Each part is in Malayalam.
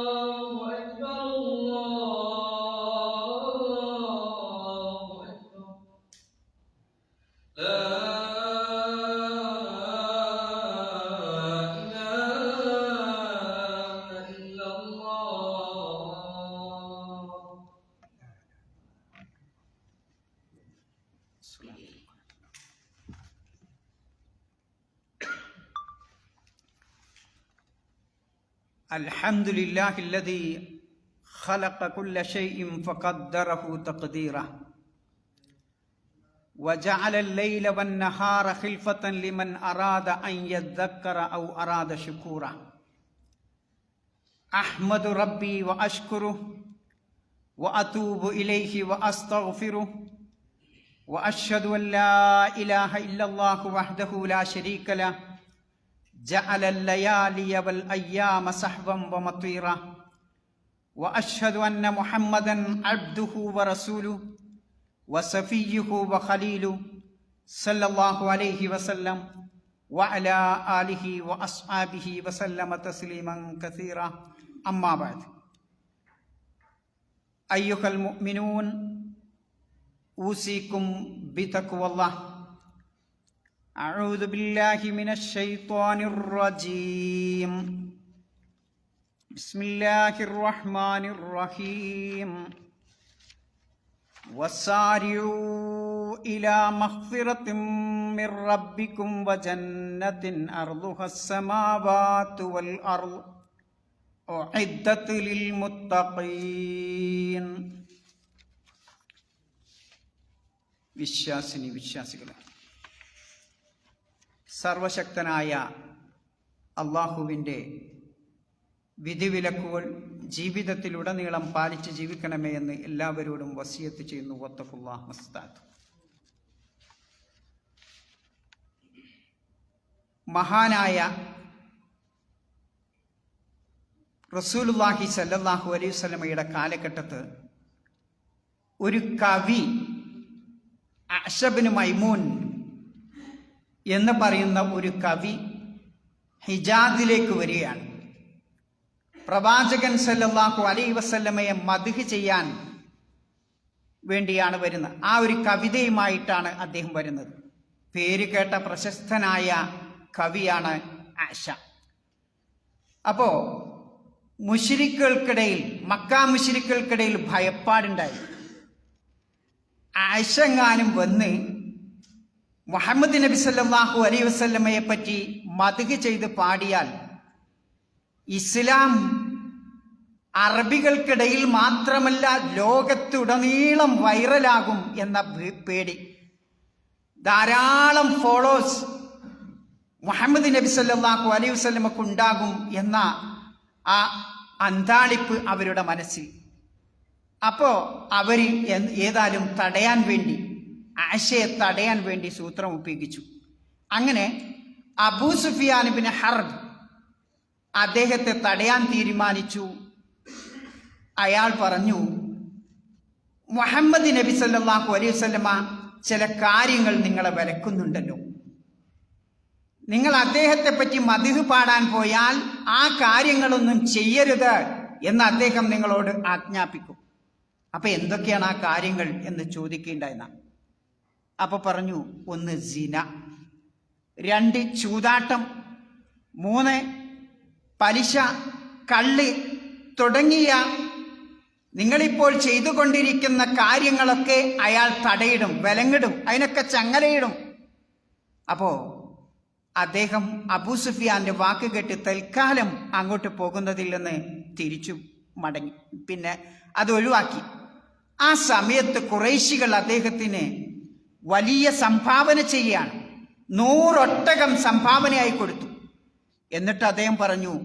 الله أكبر الله الحمد لله الذي خلق كل شيء فقدره تقديره. وجعل الليل والنهار خلفة لمن أراد أن يذكر أو أراد شكورا أحمد ربي وأشكره وأتوب إليه وأستغفره وأشهد أن لا إله إلا الله وحده لا شريك له جعل الليالي والأيام سحبا ومطيرا وأشهد أن محمدا عبده ورسوله وصفيه وخليله صلى الله عليه وسلم وعلى آله وأصحابه وسلم تسليما كثيرا. أما بعد أيها المؤمنون أوصيكم بتقوى الله. أعوذ بالله من الشيطان الرجيم بسم الله الرحمن الرحيم وسارعوا إلى مغفرة من ربكم وجنة أرضها السماوات والأرض أعدت للمتقين വിശ്വാസിനി വിശ്വാസികളെ സർവശക്തനായ അള്ളാഹുവിന്റെ വിധിവിലക്കുകൾ ജീവിതത്തിലുടനീളം പാലിച്ച് ജീവിക്കണമേ എന്ന് എല്ലാവരോടും വസിയത്ത് ചെയ്യുന്നു. വത്തഫുല്ലാ മസ്താദ്. മഹാനായ റസൂലുല്ലാഹി സല്ലാഹു അലൈഹി വസല്ലമയുടെ കാലഘട്ടത്ത് ഒരു കവി അഷബിന് മൈമൂൻ എന്ന് പറയുന്ന ഒരു കവി ഹിജാദിലേക്ക് വരികയാണ്. പ്രവാചകൻ സല്ലാഹു അലൈ വസല്ലമയെ മധുഹ് ചെയ്യാൻ വേണ്ടിയാണ് വരുന്നത്. ആ ഒരു കവിതയുമായിട്ടാണ് അദ്ദേഹം വരുന്നത്. പേര് കേട്ട പ്രശസ്തനായ കവിയാണ് ആശ. അപ്പോ മുഷിരിക്കൾക്കിടയിൽ മക്കാ മുഷിരിക്കൾക്കിടയിൽ ഭയപ്പാടുണ്ടായി. ആശങ്ങാനും വന്ന് മുഹമ്മദ് നബി സല്ലാഹു അലൈ വസല്ലമയെ പറ്റി മതുക് ചെയ്ത് പാടിയാൽ ഇസ്ലാം അറബികൾക്കിടയിൽ മാത്രമല്ല ലോകത്തുടനീളം വൈറലാകും എന്ന പേടി. ധാരാളം ഫോളോസ് മുഹമ്മദ് നബി സല്ലാഹു അലൈ വസ്ലമക്ക് ഉണ്ടാകും എന്ന ആ അന്താളിപ്പ് അവരുടെ മനസ്സിൽ. അപ്പോ അവർ ഏതായാലും തടയാൻ വേണ്ടി ആശയെ തടയാൻ വേണ്ടി സൂത്രം ഉപയോഗിച്ചു. അങ്ങനെ അബൂ സുഫിയാൻ ബിൻ ഹർബ് അദ്ദേഹത്തെ തടയാൻ തീരുമാനിച്ചു. അയാൾ പറഞ്ഞു മുഹമ്മദ് നബി സല്ലാഹു അലൈഹി വസല്ലമ ചില കാര്യങ്ങൾ നിങ്ങളെ വിലക്കുന്നുണ്ടല്ലോ. നിങ്ങൾ അദ്ദേഹത്തെ പറ്റി മതിഹ് പാടാൻ പോയാൽ ആ കാര്യങ്ങളൊന്നും ചെയ്യരുത് എന്ന് അദ്ദേഹം നിങ്ങളോട് ആജ്ഞാപിക്കും. അപ്പൊ എന്തൊക്കെയാണ് ആ കാര്യങ്ങൾ എന്ന് ചോദിക്കേണ്ടായിരുന്ന അപ്പൊ പറഞ്ഞു ഒന്ന് സിന രണ്ട് ചൂതാട്ടം. മൂന്ന് പലിശ കള്ള് തുടങ്ങിയ നിങ്ങളിപ്പോൾ ചെയ്തുകൊണ്ടിരിക്കുന്ന കാര്യങ്ങളൊക്കെ അയാൾ തടയിടും വിലങ്ങിടും അതിനൊക്കെ ചങ്ങലയിടും. അപ്പോ അദ്ദേഹം അബൂ സുഫിയാന്റെ വാക്ക് കേട്ട് തൽക്കാലം അങ്ങോട്ട് പോകുന്നതിൽ നിന്ന് തിരിച്ചു മടങ്ങി. പിന്നെ അത് ഒഴിവാക്കി. ആ സമയത്ത് കുറേശികൾ അദ്ദേഹത്തിന് വലിയ സംഭാവന ചെയ്യാണ് നൂറൊട്ടകം സംഭാവനയായി കൊടുത്തു. എന്നിട്ട് അദ്ദേഹം പറഞ്ഞു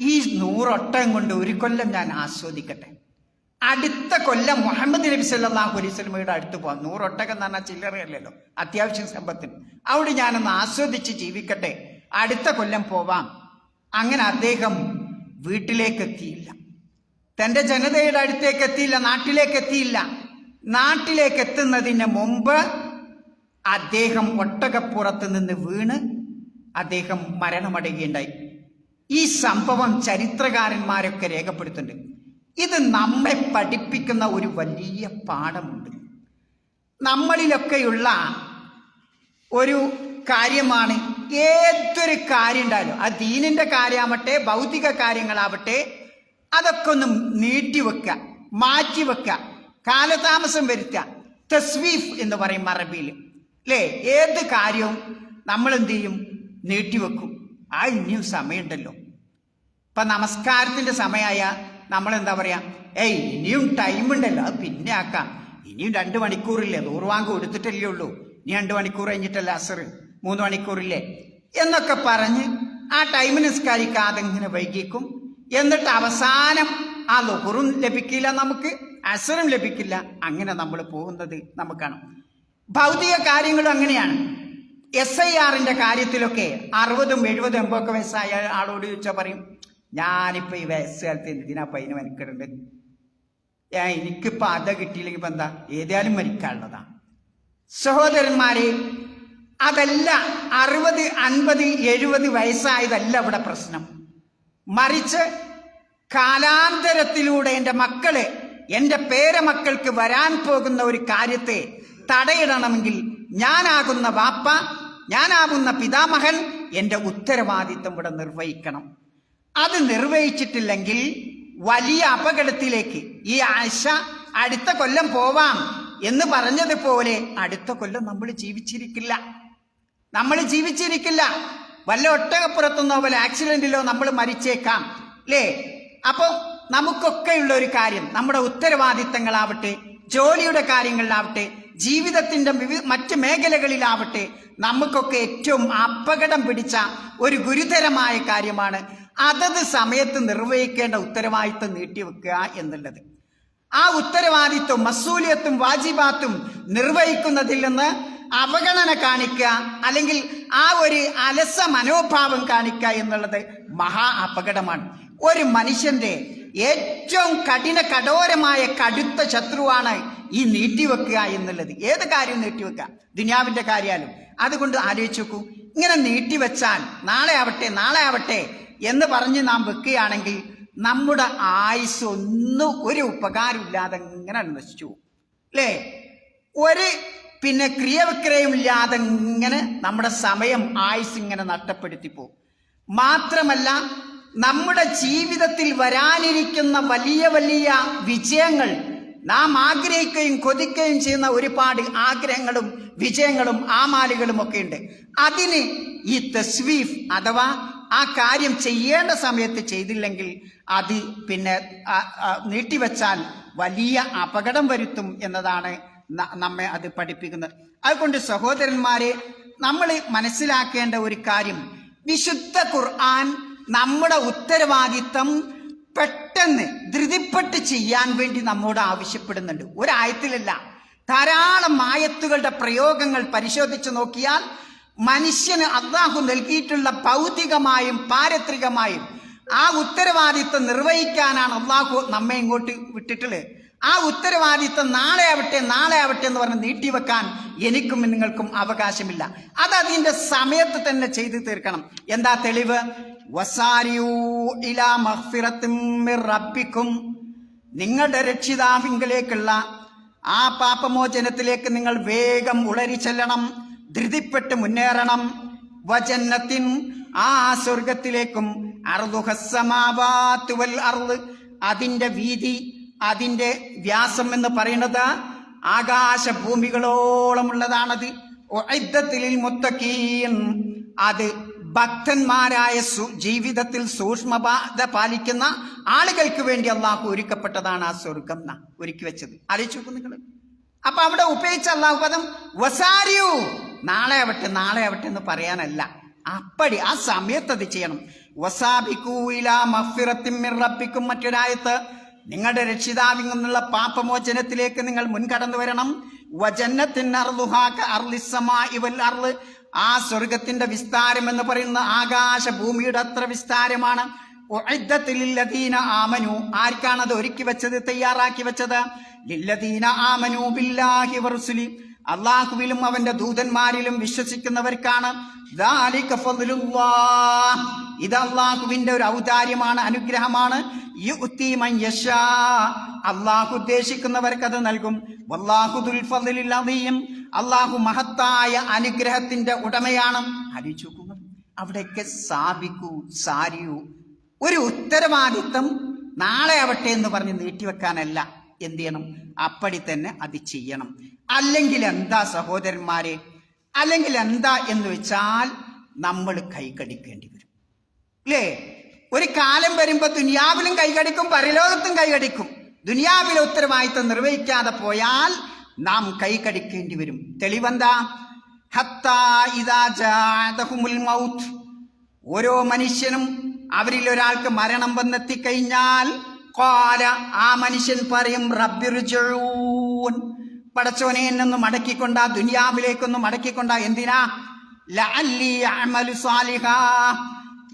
ഈ നൂറൊട്ടകം കൊണ്ട് ഒരു കൊല്ലം ഞാൻ ആസ്വദിക്കട്ടെ. അടുത്ത കൊല്ലം മുഹമ്മദ് നബി സല്ലല്ലാഹു അലൈഹി സ്വലമയുടെ അടുത്ത് പോകാം നൂറൊട്ടകം എന്ന് പറഞ്ഞാൽ ചില്ലറയല്ലല്ലോ അത്യാവശ്യം സമ്പത്തിന്. അവിടെ ഞാനൊന്ന് ആസ്വദിച്ച് ജീവിക്കട്ടെ. അടുത്ത കൊല്ലം പോവാം. അങ്ങനെ അദ്ദേഹം വീട്ടിലേക്ക് എത്തിയില്ല. തന്റെ ജനതയുടെ അടുത്തേക്ക് എത്തിയില്ല നാട്ടിലേക്ക് എത്തിയില്ല. നാട്ടിലേക്ക് എത്തുന്നതിന് മുമ്പ് അദ്ദേഹം ഒട്ടകപ്പുറത്ത് നിന്ന് വീണ് അദ്ദേഹം മരണമടയുകയുണ്ടായി. ഈ സംഭവം ചരിത്രകാരന്മാരൊക്കെ രേഖപ്പെടുത്തുന്നുണ്ട്. ഇത് നമ്മെ പഠിപ്പിക്കുന്ന ഒരു വലിയ പാഠമുണ്ട്. നമ്മളിലൊക്കെയുള്ള ഒരു കാര്യമാണ് ഏതൊരു കാര്യം ഉണ്ടായാലും ആ ദീനിന്റെ കാര്യമാവട്ടെ ഭൗതിക കാര്യങ്ങളാവട്ടെ അതൊക്കെ ഒന്ന് നീട്ടിവെക്കുക മാറ്റിവെക്കുക കാലതാമസം വരുത്തുക. തസ്വീഫ് എന്ന് പറയും അറബിയിൽ. അല്ലേ ഏത് കാര്യവും നമ്മൾ എന്ത് ചെയ്യും നീട്ടിവെക്കും. ആ ഇനിയും സമയമുണ്ടല്ലോ ഇപ്പം നമസ്കാരത്തിന്റെ സമയമായ നമ്മൾ എന്താ പറയുക ഏയ് ഇനിയും ടൈം ഉണ്ടല്ലോ അത് പിന്നെ ആക്കാം. ഇനിയും രണ്ട് മണിക്കൂറില്ലേ? നൂറുവാങ്ക് കൊടുത്തിട്ടല്ലേ ഉള്ളൂ. ഇനി രണ്ട് മണിക്കൂർ കഴിഞ്ഞിട്ടല്ല അസർ. മൂന്ന് മണിക്കൂറില്ലേ? എന്നൊക്കെ പറഞ്ഞ് ആ ടൈം നിസ്കാരിക്കാതെ ഇങ്ങനെ വൈകിക്കും. എന്നിട്ട് അവസാനം ആ ലുഹറും ലഭിക്കില്ല നമുക്ക് അസറും ലഭിക്കില്ല. അങ്ങനെ നമ്മൾ പോകുന്നത് നമുക്കാണ് ഭൗതിക കാര്യങ്ങളും അങ്ങനെയാണ്. എസ് ഐ ആറിന്റെ കാര്യത്തിലൊക്കെ അറുപതും എഴുപതും എൺപതൊക്കെ വയസ്സായ ആളോട് ചോദിച്ചാൽ പറയും ഞാനിപ്പോൾ ഈ വയസ്സുകാലത്ത് എന്തിനാ പൈന ഞാൻ എനിക്കിപ്പോൾ അത കിട്ടിയില്ലെങ്കിൽ ഇപ്പം എന്താ? ഏതായാലും മരിക്കാനുള്ളതാണ് സഹോദരന്മാരെ അതല്ല അറുപത് അൻപത് എഴുപത് വയസ്സായതല്ല ഇവിടെ പ്രശ്നം. മറിച്ച് കാലാന്തരത്തിലൂടെ എന്റെ മക്കൾ എന്റെ പേരമക്കൾക്ക് വരാൻ പോകുന്ന ഒരു കാര്യത്തെ തടയിടണമെങ്കിൽ ഞാനാകുന്ന വാപ്പ ഞാനാകുന്ന പിതാമഹൻ എന്റെ ഉത്തരവാദിത്വം ഇവിടെ നിർവഹിക്കണം. അത് നിർവഹിച്ചിട്ടില്ലെങ്കിൽ വലിയ അപകടത്തിലേക്ക് ഈ ആശ അടുത്ത കൊല്ലം പോവാം എന്ന് പറഞ്ഞതുപോലെ അടുത്ത കൊല്ലം നമ്മൾ ജീവിച്ചിരിക്കില്ല. നമ്മൾ ജീവിച്ചിരിക്കില്ല. വല്ല ഒട്ടകപ്പുറത്തുനിന്നോ വല്ല ആക്സിഡന്റിലോ നമ്മൾ മരിച്ചേക്കാം. അല്ലേ അപ്പൊ നമുക്കൊക്കെയുള്ള ഒരു കാര്യം നമ്മുടെ ഉത്തരവാദിത്തങ്ങളാവട്ടെ ജോലിയുടെ കാര്യങ്ങളിലാവട്ടെ ജീവിതത്തിന്റെ വിവി മറ്റ് മേഖലകളിലാവട്ടെ നമുക്കൊക്കെ ഏറ്റവും അപകടം പിടിച്ച ഒരു ഗുരുതരമായ കാര്യമാണ് അതത് സമയത്ത് നിർവഹിക്കേണ്ട ഉത്തരവാദിത്വം നീട്ടിവെക്കുക എന്നുള്ളത്. ആ ഉത്തരവാദിത്വം മസൂലിയത്തും വാജിബാത്തും നിർവഹിക്കുന്നതിൽ നിന്ന് അവഗണന കാണിക്കുക അല്ലെങ്കിൽ ആ ഒരു അലസ മനോഭാവം കാണിക്കുക എന്നുള്ളത് മഹാ അപകടമാണ്. ഒരു മനുഷ്യന്റെ ഏറ്റവും കഠിന കഠോരമായ കടുത്ത ശത്രുവാണ് ഈ നീട്ടിവെക്കുക എന്നുള്ളത്. ഏത് കാര്യം നീട്ടിവെക്കുക? ദുനിയാവിന്റെ കാര്യാലും. അതുകൊണ്ട് ആലോചിച്ച് നോക്കൂ. ഇങ്ങനെ നീട്ടിവെച്ചാൽ നാളെ ആവട്ടെ നാളെ ആവട്ടെ എന്ന് പറഞ്ഞ് നാം വെക്കുകയാണെങ്കിൽ നമ്മുടെ ആയുസ് ഒന്നും ഒരു ഉപകാരമില്ലാതെ ഇങ്ങനെ നശിച്ചു. അല്ലേ? ഒരു പിന്നെ ക്രിയവിക്രയമില്ലാതെ ഇങ്ങനെ നമ്മുടെ സമയം ആയുസ് ഇങ്ങനെ നഷ്ടപ്പെടുത്തി പോകും. മാത്രമല്ല നമ്മുടെ ജീവിതത്തിൽ വരാനിരിക്കുന്ന വലിയ വലിയ വിജയങ്ങൾ നാം ആഗ്രഹിക്കുകയും കൊതിക്കുകയും ചെയ്യുന്ന ഒരുപാട് ആഗ്രഹങ്ങളും വിജയങ്ങളും ആമാലുകളും ഒക്കെ ഉണ്ട്. അതിന് ഈ തസ്വീഫ് അഥവാ ആ കാര്യം ചെയ്യേണ്ട സമയത്ത് ചെയ്തില്ലെങ്കിൽ അത് പിന്നെ നീട്ടിവെച്ചാൽ വലിയ അപകടം വരുത്തും എന്നതാണ് നമ്മെ അത് പഠിപ്പിക്കുന്നത്. അതുകൊണ്ട് സഹോദരന്മാരെ നമ്മൾ മനസ്സിലാക്കേണ്ട ഒരു കാര്യം വിശുദ്ധ ഖുർആൻ നമ്മുടെ ഉത്തരവാദിത്തം പെട്ടെന്ന് ധൃതിപ്പെട്ട് ചെയ്യാൻ വേണ്ടി നമ്മോട് ആവശ്യപ്പെടുന്നുണ്ട്. ഒരായത്തിലല്ല. ധാരാളം ആയത്തുകളുടെ പ്രയോഗങ്ങൾ പരിശോധിച്ചു നോക്കിയാൽ മനുഷ്യന് അള്ളാഹു നൽകിയിട്ടുള്ള ഭൗതികമായും പാരത്രികമായും ആ ഉത്തരവാദിത്വം നിർവഹിക്കാനാണ് അള്ളാഹു നമ്മെ ഇങ്ങോട്ട് വിട്ടിട്ടുള്ളത്. ആ ഉത്തരവാദിത്വം നാളെ ആവട്ടെ നാളെ ആവട്ടെ എന്ന് പറഞ്ഞ് നീട്ടിവെക്കാൻ എനിക്കും നിങ്ങൾക്കും അവകാശമില്ല. അത് അതിന്റെ സമയത്ത് തന്നെ ചെയ്തു തീർക്കണം. എന്താ തെളിവ്? റബ്ബിക്കും. നിങ്ങളുടെ രക്ഷിതാവിങ്കിലേക്കുള്ള ആ പാപമോചനത്തിലേക്ക് നിങ്ങൾ വേഗം ഉളരി ചെല്ലണം ധൃതിപ്പെട്ട് മുന്നേറണം. വചന്നത്തിൻ ആ സ്വർഗത്തിലേക്കും അർദുഹസ്സമാവാത്തു വൽ അർദ്. അതിന്റെ വീതി അതിന്റെ വ്യാസം എന്ന് പറയുന്നത് ആകാശ ഭൂമികളോളമുള്ളതാണത് ഉഇദ്ദത്തിൽ മുത്തഖീൻ. അത് ഭക്തന്മാരായ ജീവിതത്തിൽ സൂക്ഷ്മബാധ പാലിക്കുന്ന ആളുകൾക്ക് വേണ്ടി അള്ളാഹു ഒരുക്കപ്പെട്ടതാണ് ആ സ്വർഗം ഒരുക്കി വെച്ചത്. ആലോചിച്ചു നോക്കും നിങ്ങൾ അപ്പൊ അവിടെ ഉപയോഗിച്ച അള്ളാഹു പദം വസാരിയു. നാളെ ആവട്ടെ നാളെ ആവട്ടെ എന്ന് പറയാനല്ല. അപ്പടി ആ സമയത്ത് അത് ചെയ്യണം. വസാബിക്കൂല മഫിറത്തിൻ മിർ റബ്ബിക്കും മറ്റൊരായത്ത്. നിങ്ങളുടെ രക്ഷിതാവിൽ നിന്നുള്ള പാപമോചനത്തിലേക്ക് നിങ്ങൾ മുൻകടന്നു വരണം. വജന്നത്തിൻ അർളുഹാക അർലിസമാ ഇവൽ അർൾ ആ സ്വർഗത്തിന്റെ വിസ്താരം എന്ന് പറയുന്ന ആകാശ ഭൂമിയുടെ അത്ര വിസ്താരമാണ്. ലില്ലദീന ആമനു. ആർക്കാണ് അത് ഒരുക്കി വെച്ചത് തയ്യാറാക്കി വെച്ചത്? ലില്ലദീന ആമനു ബില്ലാഹി വറുസുലി. അള്ളാഹുവിലും അവന്റെ ദൂതന്മാരിലും വിശ്വസിക്കുന്നവർക്കാണ്. ഇത് അള്ളാഹുവിന്റെ ഒരു ഔദാര്യമാണ് അനുഗ്രഹമാണ്. അള്ളാഹു ഉദ്ദേശിക്കുന്നവർക്ക് അത് നൽകും. അള്ളാഹു മഹത്തായ അനുഗ്രഹത്തിന്റെ ഉടമയാണ്. അവിടെയൊക്കെ സാബിക്കൂ സാരിയൂ. ഒരു ഉത്തരവാദിത്വം നാളെ ആവട്ടെ എന്ന് പറഞ്ഞ് നീട്ടിവെക്കാനല്ല. എന്ത് ചെയ്യണം? അപ്പടി തന്നെ അത് ചെയ്യണം. അല്ലെങ്കിൽ എന്താ സഹോദരന്മാരെ? അല്ലെങ്കിൽ എന്താ എന്ന് വെച്ചാൽ നമ്മൾ കൈകടിക്കേണ്ടി വരും. അല്ലേ ഒരു കാലം വരുമ്പോ ദുനിയാവിലും കൈകടിക്കും പരലോകത്തും കൈകടിക്കും ദുനിയാവിലെ ഉത്തരവാദിത്തം നിർവഹിക്കാതെ പോയാൽ നാം കൈകടിക്കേണ്ടി വരും. തെളിവെന്താ? മൗത്ത്. ഓരോ മനുഷ്യനും അവരിൽ ഒരാൾക്ക് മരണം വന്നെത്തിക്കഴിഞ്ഞാൽ കോല ആ മനുഷ്യൻ പറയും റബ്ബിർജൂൻ പടച്ചോനെ എന്നൊന്ന് മടക്കിക്കൊണ്ട ദുനിയാവിലേക്കൊന്ന് മടക്കിക്കൊണ്ട എന്തിനാ?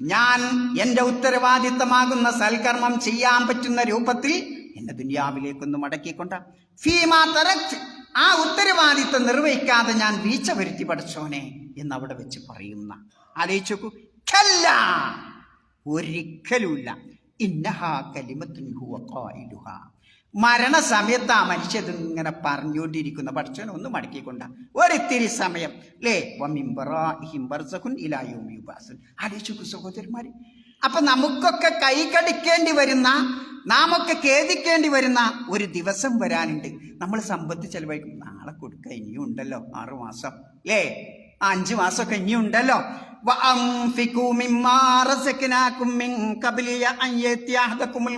ഞാൻ എന്റെ ഉത്തരവാദിത്തമാകുന്ന സൽക്കർമ്മം ചെയ്യാൻ പറ്റുന്ന രൂപത്തിൽ എന്നെ ദുനിയാവിലേക്കൊന്ന് മടക്കിക്കൊണ്ട. ഫീമാ തറക്ത് ആ ഉത്തരവാദിത്തം നിർവഹിക്കാതെ ഞാൻ വീഴ്ച വരുത്തി പഠിച്ചോനെ എന്ന് അവിടെ വെച്ച് പറയുന്ന. ആലോചിച്ചു ഖല്ല. ഒരിക്കലുമില്ല. ഇന്നഹാ കലിമത്തുൻ ഹുവ ഖായിലുഹാ. മരണസമയത്ത് ആ മനുഷ്യൻ ഇങ്ങനെ പറഞ്ഞുകൊണ്ടിരിക്കുന്ന പഠിച്ചവൻ ഒന്ന് മടക്കിക്കൊണ്ട. ഒരിത്തിരി സമയം. ലേ ഹിംബർസഖുൻ ഇലായുബാസുൻ ആലോചിക്കൂ സഹോദരന്മാർ അപ്പൊ നമുക്കൊക്കെ കൈ കടിക്കേണ്ടി വരുന്ന നാമൊക്കെ ഖേദിക്കേണ്ടി വരുന്ന ഒരു ദിവസം വരാനുണ്ട്. നമ്മൾ സമ്പത്ത് ചെലവഴിക്കും. നാളെ കൊടുക്കുക ഇനിയും ഉണ്ടല്ലോ. ആറു മാസം. ലേ അഞ്ചു മാസമൊക്കെ ഇനിയും ഉണ്ടല്ലോ ും.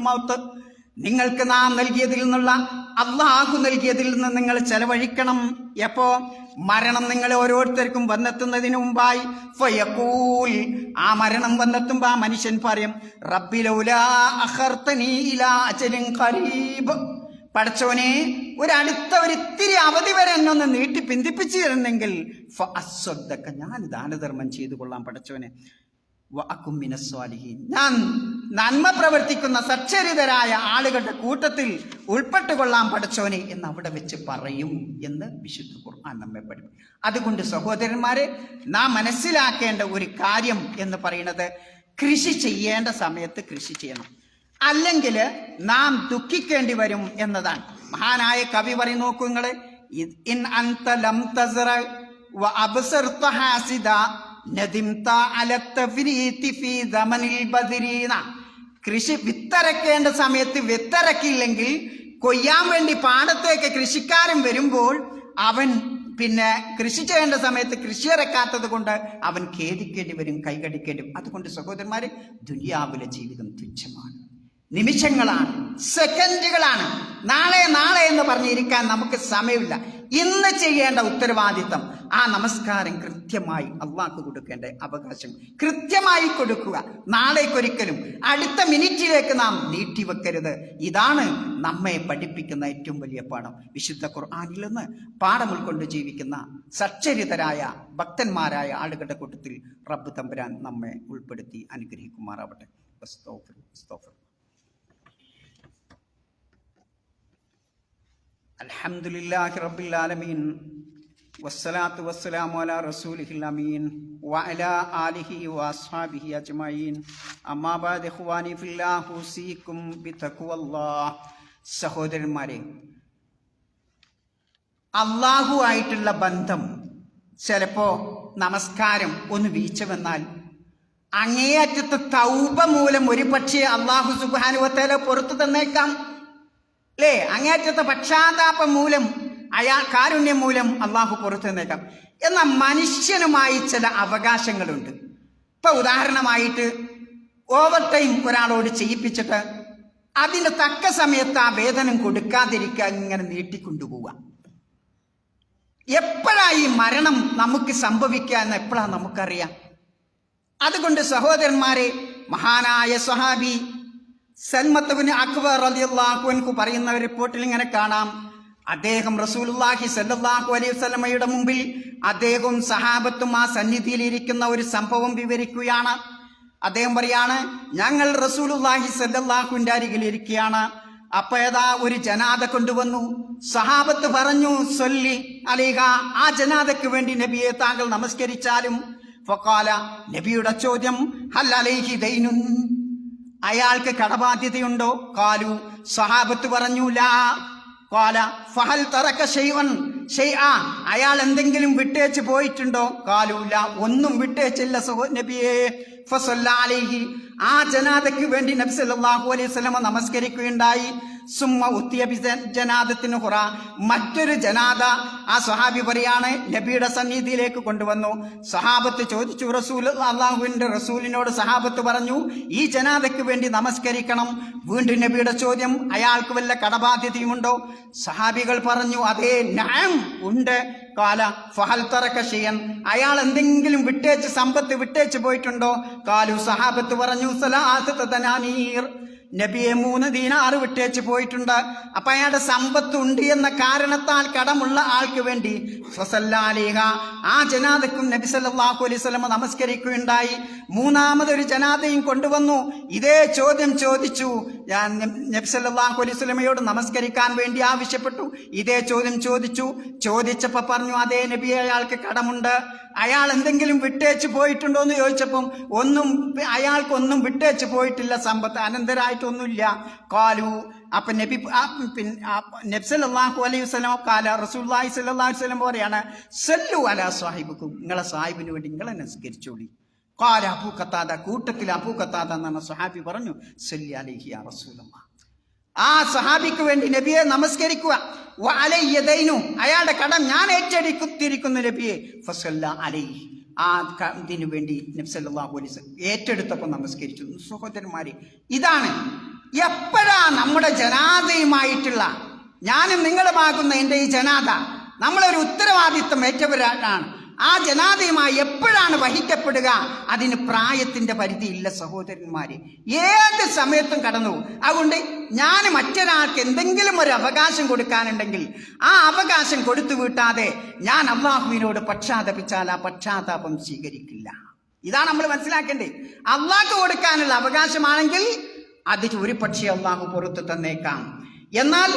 മൗത്ത്. നിങ്ങൾക്ക് നാം നൽകിയതിൽ നിന്നുള്ള അള്ളാഹു നൽകിയതിൽ നിന്ന് നിങ്ങൾ ചെലവഴിക്കണം. എപ്പോ? മരണം നിങ്ങളെ ഓരോരുത്തർക്കും വന്നെത്തുന്നതിന് മുമ്പായി. ആ മരണം വന്നെത്തുമ്പോ ആ മനുഷ്യൻ പറയും പടച്ചോനെ ഒരടുത്ത ഒരിത്തിരി അവധി വരെ എന്നൊന്ന് നീട്ടി പിന്തിപ്പിച്ചു തരുന്നെങ്കിൽ ഫഅസ്വദ്ദക, ഞാൻ ദാനധർമ്മം ചെയ്തു കൊള്ളാം പടച്ചോനെ. ഞാൻ നന്മ പ്രവർത്തിക്കുന്ന സച്ചരിതരായ ആളുകളുടെ കൂട്ടത്തിൽ ഉൾപ്പെട്ടുകൊള്ളാൻ കൊള്ളാം പടച്ചോനെ എന്ന് അവിടെ വെച്ച് പറയും എന്ന് വിശുദ്ധ ഖുർആൻ നമ്മെ പഠിപ്പിക്കും. അതുകൊണ്ട് സഹോദരന്മാരെ നാം മനസ്സിലാക്കേണ്ട ഒരു കാര്യം എന്ന് പറയുന്നത് കൃഷി ചെയ്യേണ്ട സമയത്ത് കൃഷി ചെയ്യണം. അല്ലെങ്കിൽ നാം ദുഃഖിക്കേണ്ടി വരും എന്നതാണ്. മഹാനായ കവി പറയും നോക്കൂ നിങ്ങൾ ഇൻ അൻത ലം തസറ വ ഹാസിദ ഫീ ദമനിൽ ബദരീന. കൃഷി വിത്തരക്കേണ്ട സമയത്ത് വിത്തരക്കില്ലെങ്കിൽ കൊയ്യാൻ വേണ്ടി പാടത്തേക്ക് കൃഷിക്കാരൻ വരുമ്പോൾ അവൻ പിന്നെ കൃഷി ചെയ്യേണ്ട സമയത്ത് കൃഷി ഇറക്കാത്തത് കൊണ്ട് അവൻ ഖേദിക്കേണ്ടി വരും കൈകടിക്കേണ്ടി വരും. അതുകൊണ്ട് സഹോദരന്മാരെ ദുനിയാവിലെ ജീവിതം തുച്ഛമാണ്. നിമിഷങ്ങളാണ് സെക്കൻഡുകളാണ്. നാളെ നാളെ എന്ന് പറഞ്ഞിരിക്കാൻ നമുക്ക് സമയമില്ല. ഇന്ന് ചെയ്യേണ്ട ഉത്തരവാദിത്തം ആ നമസ്കാരം കൃത്യമായി അള്ളാഹ് കൊടുക്കേണ്ട അവകാശം. കൃത്യമായി കൊടുക്കുക. നാളേക്കൊരിക്കലും അടുത്ത മിനിറ്റിലേക്ക് നാം നീട്ടിവെക്കരുത് ഇതാണ് നമ്മെ പഠിപ്പിക്കുന്ന ഏറ്റവും വലിയ പാഠം. വിശുദ്ധ ഖുർആാനിൽ നിന്ന് പാഠം ഉൾക്കൊണ്ട് ജീവിക്കുന്ന സച്ചരിതരായ ഭക്തന്മാരായ ആളുകളുടെ കൂട്ടത്തിൽ റബ്ബ് തമ്പുരാൻ നമ്മെ ഉൾപ്പെടുത്തി അനുഗ്രഹിക്കുമാറാവട്ടെ. അൽഹംദുലില്ലാഹി റബ്ബിൽ ആലമീൻ വസ്സലാത്തു വസ്സലാമു അലാ റസൂലിഹി അമീൻ വഅല ആലിഹി വഅസ്ഹാബിഹി അജ്മഈൻ. അമ്മാ ബഅദ് ഇഖ്വാനി ഫില്ലാഹ് ഹുസീക്കും ബിതഖ്വല്ലാഹ് സഹോദരന്മാരെ അള്ളാഹു ആയിട്ടുള്ള ബന്ധം ചിലപ്പോൾ നമസ്കാരം ഒന്ന് വീഴ്ച വന്നാൽ അങ്ങേയറ്റത്തെ തൗപ മൂലം ഒരു പക്ഷേ അള്ളാഹു സുബാനുവത്തേല പുറത്തു തന്നേക്കാം. അല്ലേ അങ്ങേറ്റത്തെ പക്ഷാതാപം മൂലം അയാൾ കാരുണ്യം മൂലം അള്ളാഹു പുറത്തു തന്നേക്കാം എന്നാൽ മനുഷ്യനുമായി ചില അവകാശങ്ങളുണ്ട്. ഇപ്പൊ ഉദാഹരണമായിട്ട് ഓവർ ടൈം ഒരാളോട് ചെയ്യിപ്പിച്ചിട്ട് അതിന് തക്ക സമയത്ത് ആ വേതനം കൊടുക്കാതിരിക്കാൻ ഇങ്ങനെ നീട്ടിക്കൊണ്ടുപോവുക. എപ്പോഴായി മരണം നമുക്ക് സംഭവിക്കുക എന്ന് എപ്പോഴാണ് നമുക്കറിയാം? അതുകൊണ്ട് സഹോദരന്മാരെ മഹാനായ സ്വഹാബി സൽമത്തുബിന് അക്ബർ റളിയല്ലാഹു അൻഹു പറയുന്ന റിപ്പോർട്ടിൽ ഇങ്ങനെ കാണാം. അദ്ദേഹം റസൂലുള്ളാഹി സല്ലല്ലാഹു അലൈഹി വസല്ലമയുടെ മുമ്പിൽ അദ്ദേഹവും സഹാബത്തും ആ സന്നിധിയിൽ ഇരിക്കുന്ന ഒരു സംഭവം വിവരിക്കുകയാണ്. അദ്ദേഹം പറയാണ് ഞങ്ങൾ റസൂലുള്ളാഹി സല്ലാഹുവിന്റെ അരികിൽ ഇരിക്കുകയാണ്. അപ്പൊ ഏതാ ഒരു ജനാദ കൊണ്ടുവന്നു? സഹാബത്ത് പറഞ്ഞു സൊല്ലി അലിഹ ആ ജനാദയ്ക്ക് വേണ്ടി നബിയെ താങ്കൾ നമസ്കരിച്ചാലും? ഫഖാല നബിയുടെ ചോദ്യം ഹല്ലലൈഹി ദൈനുൻ? അയാൾക്ക് കടബാധ്യതയുണ്ടോ? കാലു സഹാബത്ത് പറഞ്ഞു ലാ. കാല ഫഹൽ തറക്ക ഷെയ്വൻ ഷെയ് ആ അയാൾ എന്തെങ്കിലും വിട്ടേച്ച് പോയിട്ടുണ്ടോ? കാലൂല ഒന്നും വിട്ടേച്ചില്ല സഹോ നബിയേ. ഫസല്ല അലൈഹി. ആ ജനാദയ്ക്ക് വേണ്ടി നബി സല്ലല്ലാഹു അലൈഹി സ്വലമ നമസ്കരിക്കുകയുണ്ടായി. സുമ്മ ഉത്തിയ ജനാദത്തിന് ഹുറ. മറ്റൊരു ജനാദ ആ സ്വഹാബി പറയാണ് നബിയുടെ സന്നിധിയിലേക്ക് കൊണ്ടുവന്നു. സഹാബത്ത് ചോദിച്ചു റസൂൽ അള്ളാഹുവിന്റെ റസൂലിനോട് സഹാബത്ത് പറഞ്ഞു ഈ ജനാദയ്ക്ക് വേണ്ടി നമസ്കരിക്കണം. വീണ്ടും നബിയുടെ ചോദ്യം അയാൾക്ക് വല്ല കടബാധ്യതയുമുണ്ടോ? സഹാബികൾ പറഞ്ഞു അതേ ന്യായം ഉണ്ട്. കാല ഫഹൽ തറക്ക ഷിയൻ. അയാൾ എന്തെങ്കിലും വിട്ടേച്ച് സമ്പത്ത് വിട്ടേച്ച് പോയിട്ടുണ്ടോ? കാലു സഹാബത്ത് പറഞ്ഞു തനാനീർ. നബിയെ മൂന്ന് ദീനാറ് വിട്ടേച്ച് പോയിട്ടുണ്ട്. അപ്പൊ അയാളുടെ സമ്പത്ത് ഉണ്ട് എന്ന കാരണത്താൽ കടമുള്ള ആൾക്ക് വേണ്ടി ഫസല്ലാലിഹ ആ ജനാദക്കും നബി സല്ലാഹു അലൈഹി സ്വലമ നമസ്കരിക്കുകയുണ്ടായി. മൂന്നാമതൊരു ജനാദയും കൊണ്ടുവന്നു. ഇതേ ചോദ്യം ചോദിച്ചു. ഞാൻ നബി സല്ലാഹു അലൈഹി സ്വലമയോട് നമസ്കരിക്കാൻ വേണ്ടി ആവശ്യപ്പെട്ടു. ഇതേ ചോദ്യം ചോദിച്ചു. ചോദിച്ചപ്പോൾ പറഞ്ഞു അതേ നബി അയാൾക്ക് കടമുണ്ട്. അയാൾ എന്തെങ്കിലും വിട്ടേച്ച് പോയിട്ടുണ്ടോ എന്ന് ചോദിച്ചപ്പം ഒന്നും അയാൾക്കൊന്നും വിട്ടേച്ച് പോയിട്ടില്ല. സമ്പത്ത് അനന്തരായിട്ടൊന്നുമില്ല. കാലു അപ്പൊ നബി ആ, പിന്നെ ആ, നബി അലൈഹി വസല്ലം കാല റസൂലുള്ളാഹി സ്വല്ലല്ലാഹു അലൈഹി വസല്ലം പറയാണ് സല്ലു അലാ സാഹിബുക്കും നിങ്ങളെ സാഹിബിന് വേണ്ടി നിങ്ങളെ നമസ്കരിച്ചോളി. കാല അബൂ കത്താദ കൂട്ടത്തിൽ അബൂ കത്താദ എന്നാണ് സ്വഹാബി പറഞ്ഞു സല്ലി അലൈഹി യാ റസൂലല്ലാഹ് ആ സഹാബിക്ക് വേണ്ടി നബിയെ നമസ്കരിക്കുക. വ അലയ്യ ദൈനു അയാളുടെ കടം ഞാൻ ഏറ്റെടുത്തിരിക്കുന്നു നബിയെ. ഫസല്ല അലൈഹി ആ ഇതിനു വേണ്ടി നബ്സല്ലാഹു അലൈസ് ഏറ്റെടുത്തപ്പോൾ നമസ്കരിച്ചു. സഹോദരന്മാരെ ഇതാണ് എപ്പോഴാ നമ്മുടെ ജനാതയുമായിട്ടുള്ള ഞാനും നിങ്ങളുമാകുന്ന എന്റെ ഈ ജനാത നമ്മളൊരു ഉത്തരവാദിത്വം ഏറ്റവരാണ് ആ ജനാതയുമായി എപ്പോഴാണ് വഹിക്കപ്പെടുക? അതിന് പ്രായത്തിന്റെ പരിധിയില്ല സഹോദരന്മാരെ. ഏത് സമയത്തും കടന്നു അതുകൊണ്ട് ഞാൻ മറ്റൊരാൾക്ക് എന്തെങ്കിലും ഒരു അവകാശം കൊടുക്കാനുണ്ടെങ്കിൽ ആ അവകാശം കൊടുത്തു വീട്ടാതെ ഞാൻ അള്ളാഹുവിനോട് പക്ഷാതപിച്ചാൽ ആ പക്ഷാതാപം സ്വീകരിക്കില്ല. ഇതാണ് നമ്മൾ മനസ്സിലാക്കേണ്ടത്. അള്ളാഹ് കൊടുക്കാനുള്ള അവകാശമാണെങ്കിൽ അത് ഒരു പക്ഷേ അള്ളാഹു പുറത്തു തന്നേക്കാം. എന്നാൽ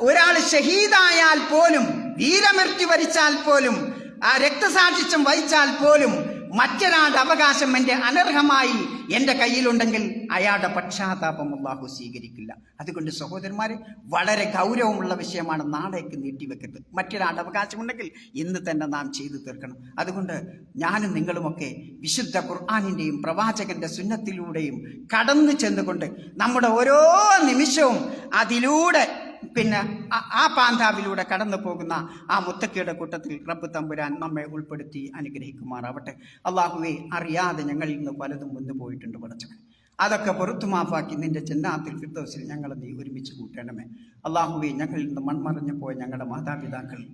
ഒരാൾ ഷഹീദായാൽ പോലും വീരമൃത്യു വരിച്ചാൽ പോലും ആ രക്തസാക്ഷിത്വം വഹിച്ചാൽ പോലും മറ്റൊരാളുടെ അവകാശം എന്റെ അനർഹമായി എന്റെ കയ്യിലുണ്ടെങ്കിൽ അയാളുടെ പക്ഷാതാപം അള്ളാഹു സ്വീകരിക്കില്ല. അതുകൊണ്ട് സഹോദരന്മാരെ വളരെ ഗൗരവമുള്ള വിഷയമാണ് നാളേക്ക് നീട്ടിവെക്കരുത് മറ്റൊരാളുടെ അവകാശമുണ്ടെങ്കിൽ ഇന്ന് തന്നെ നാം ചെയ്തു തീർക്കണം. അതുകൊണ്ട് ഞാനും നിങ്ങളുമൊക്കെ വിശുദ്ധ ഖുർആാനിന്റെയും പ്രവാചകന്റെ സുന്നത്തിലൂടെയും കടന്നു ചെന്നുകൊണ്ട് നമ്മുടെ ഓരോ നിമിഷവും അതിലൂടെ പിന്നെ ആ- പാന്താവിലൂടെ കടന്നു പോകുന്ന ആ മുത്തക്കയുടെ കൂട്ടത്തിൽ റബ്ബ് തമ്പുരാൻ നമ്മെ ഉൾപ്പെടുത്തി അനുഗ്രഹിക്കുമാറാവട്ടെ. അള്ളാഹുവെ അറിയാതെ ഞങ്ങളിൽ നിന്ന് പലതും വന്നു പോയിട്ടുണ്ട് പടച്ചവൻ. അതൊക്കെ പുറത്തു മാഫാക്കി നിന്റെ ചെന്നാത്തിൽ ഫിർദോസിൽ ഞങ്ങളെ നീ ഒരുമിച്ച് കൂട്ടണമേ. അള്ളാഹുവെ ഞങ്ങളിൽ നിന്ന് മൺമറഞ്ഞു പോയ ഞങ്ങളുടെ മാതാപിതാക്കൾ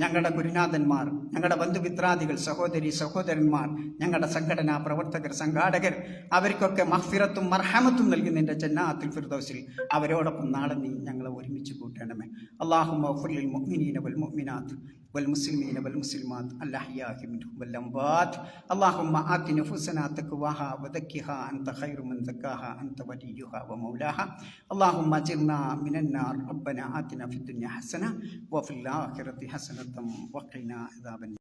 ഞങ്ങളുടെ ഗുരുനാഥന്മാർ ഞങ്ങളുടെ ബന്ധുമിത്രാദികൾ സഹോദരി സഹോദരന്മാർ ഞങ്ങളുടെ സംഘടനാ പ്രവർത്തകർ സംഘാടകർ അവർക്കൊക്കെ മഹ്ഫിറത്തും മർഹമത്തും നൽകി നിന്റെ ജന്നാത്തിൽ ഫിർദൗസിൽ അവരോടൊപ്പം നാളെ നീ ഞങ്ങളെ ഒരുമിച്ച് കൂട്ടണമേ അള്ളാഹു മഫുലിൽ മുഅ്മിനീന വൽ മുഅ്മിനാത്ത് والمسلمين والمسلمات الأحياء منهم والأموات اللهم آت نفوسنا تقواها وزكها أنت خير من زكاها أنت وليها ومولاها اللهم أجرنا من النار ربنا آتنا في الدنيا حسنة وفي الآخرة حسنة وقنا عذاب النار